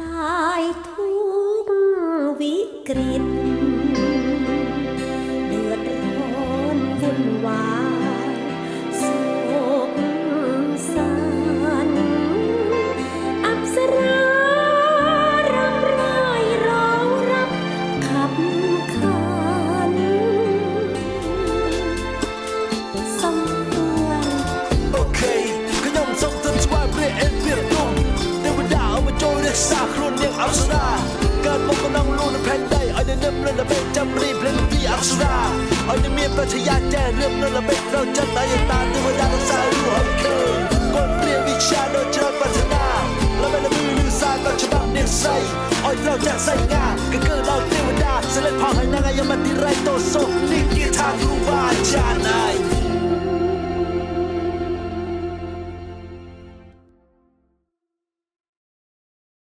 ลายทุกวิกฤต เดือดร้อนวุ่นวาย อักษราเกิดมงกำลังรู้นแผ่นได้เอาเดินเริ่มเล่นละเบิดจำรีเพล่นปีอักษราเอาเดินเมียปัญชยาแจ้เรื่มเล่นละเบิดเราจะตายตาด้วยดาวสายรู้หัเคืนกดเรียนวิชาโดยเจอปัฒนาแล้วเป็ละมือลือซาก็ฉบับเนียใส่อ้อยเราจะใส่งาก็เกิดเราเทวดาเสล็จพาให้นางยามันที่ไรโตโซนิกิทาครูบาอาจารย์นาย